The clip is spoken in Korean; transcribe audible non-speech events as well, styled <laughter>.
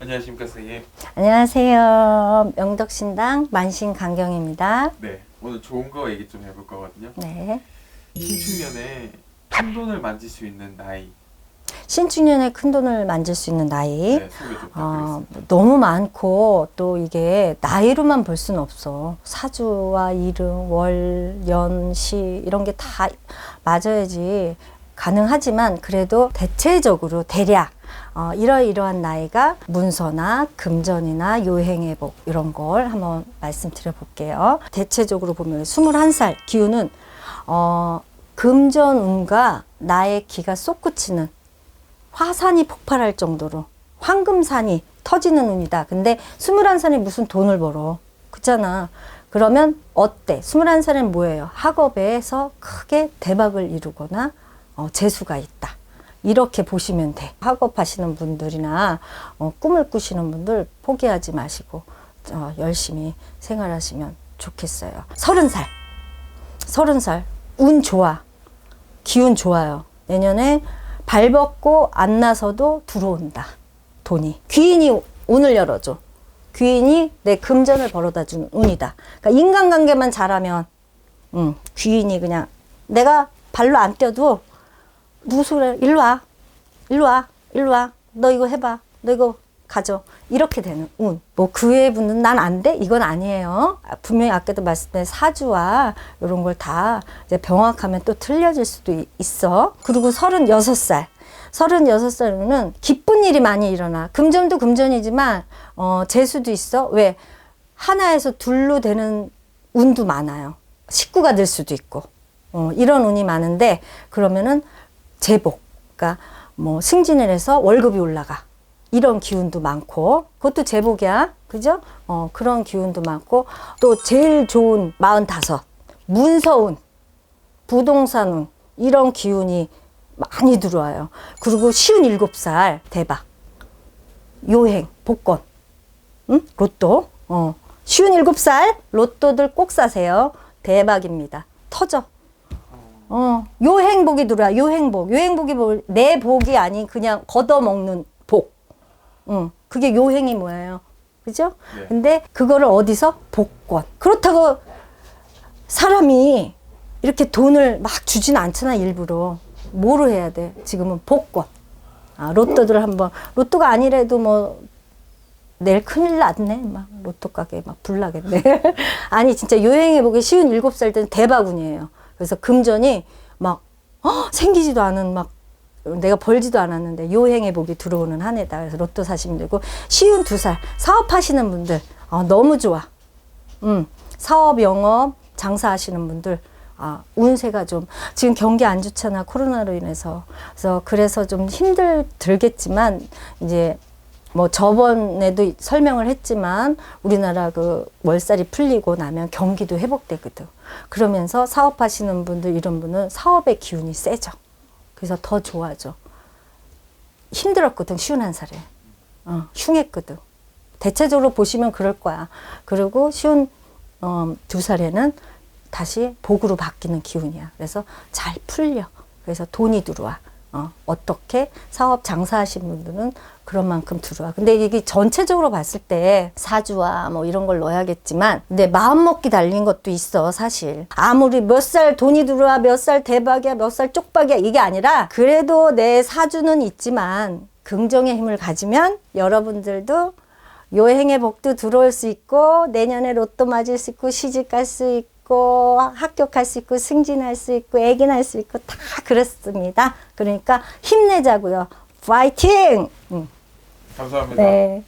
안녕하십니까 선생님. 안녕하세요. 명덕신당 만신강경입니다. 네, 오늘 좋은 거 얘기 좀 해볼 거거든요. 네. 신축년에 큰 돈을 만질 수 있는 나이. 신축년에 큰 돈을 만질 수 있는 나이. 네, 소개 좀 어, 부탁드리겠습니다. 너무 많고 또 이게 나이로만 볼 수는 없어. 사주와 이름, 월, 연, 시 이런 게 다 맞아야지 가능하지만 그래도 대체적으로 대략 어, 이러이러한 나이가 문서나 금전이나 요행회복 이런 걸 한번 말씀드려 볼게요. 대체적으로 보면 21살 기운은 어, 금전운과 나의 기가 솟구치는 화산이 폭발할 정도로 황금산이 터지는 운이다. 근데 21살이 무슨 돈을 벌어. 그잖아. 그러면 어때? 21살엔 뭐예요? 학업에서 크게 대박을 이루거나 어, 재수가 있다. 이렇게 보시면 돼. 학업하시는 분들이나 어, 꿈을 꾸시는 분들 포기하지 마시고 어, 열심히 생활하시면 좋겠어요. 30살. 30살. 운 좋아. 기운 좋아요. 내년에 발 벗고 안 나서도 들어온다. 돈이. 귀인이 운을 열어줘. 귀인이 내 금전을 벌어다 주는 운이다. 그러니까 인간관계만 잘하면, 음, 귀인이 그냥 내가 발로 안 뛰어도 무슨 소리 일로 와. 일로 와. 일로 와. 너 이거 해봐. 너 이거 가져. 이렇게 되는 운. 뭐 그 외의 분은 난안 돼? 이건 아니에요. 아, 분명히 아까도 말씀드린 사주와 이런 걸 다 이제 병확하면 또 틀려질 수도 이- 있어. 그리고 36살. 36살은 기쁜 일이 많이 일어나. 금전도 금전이지만, 어, 재수도 있어. 왜? 하나에서 둘로 되는 운도 많아요. 식구가 될 수도 있고. 어, 이런 운이 많은데, 그러면은 제복. 그러니까 뭐 승진을 해서 월급이 올라가. 이런 기운도 많고, 그것도 제복이야. 그죠? 어, 그런 기운도 많고, 또 제일 좋은 45. 문서운, 부동산운, 이런 기운이 많이 들어와요. 그리고 쉬운 일곱 살 대박. 요행, 복권, 응? 로또. 어. 쉬운 일곱 살 로또들 꼭 사세요. 대박입니다. 터져. 어, 요 행복이 들어와. 요 행복. 요 행복이 뭐, 내 복이 아닌 그냥 걷어먹는 복. 응. 그게 요 행이 뭐예요? 그죠? 네. 근데 그거를 어디서? 복권. 그렇다고 사람이 이렇게 돈을 막 주진 않잖아, 일부러. 뭐로 해야 돼? 지금은 복권. 아, 로또들 한번, 로또가 아니래도 뭐, 내일 큰일 났네. 막, 로또 가게 막 불나겠네. <laughs> 아니, 진짜 요행해 보기 쉬운 일곱 살 때는 대박운이에요. 그래서 금전이 막, 어, 생기지도 않은 막, 내가 벌지도 않았는데 요 행해 보기 들어오는 한 해다. 그래서 로또 사시면 되고, 쉬운 두 살, 사업하시는 분들, 어, 너무 좋아. 음, 사업, 영업, 장사하시는 분들, 아, 운세가 좀, 지금 경기 안 좋잖아, 코로나로 인해서. 그래서, 그래서 좀 힘들, 들겠지만, 이제, 뭐, 저번에도 설명을 했지만, 우리나라 그 월살이 풀리고 나면 경기도 회복되거든. 그러면서 사업하시는 분들, 이런 분은 사업의 기운이 세죠. 그래서 더 좋아져. 힘들었거든, 쉬운 한 살에. 어, 흉했거든. 대체적으로 보시면 그럴 거야. 그리고 쉬운 어, 두 살에는 다시 복으로 바뀌는 기운이야. 그래서 잘 풀려. 그래서 돈이 들어와. 어, 어떻게 사업 장사하신 분들은 그런 만큼 들어와. 근데 이게 전체적으로 봤을 때 사주와 뭐 이런 걸 넣어야겠지만, 근데 마음먹기 달린 것도 있어, 사실. 아무리 몇 살 돈이 들어와, 몇 살 대박이야, 몇 살 쪽박이야, 이게 아니라, 그래도 내 사주는 있지만, 긍정의 힘을 가지면 여러분들도 여행의 복도 들어올 수 있고 내년에 로또 맞을 수 있고 시집 갈 수 있고 합격할 수 있고 승진할 수 있고 애기 낳을 수 있고 다 그렇습니다. 그러니까 힘내자고요. 파이팅! 응. 감사합니다. 네.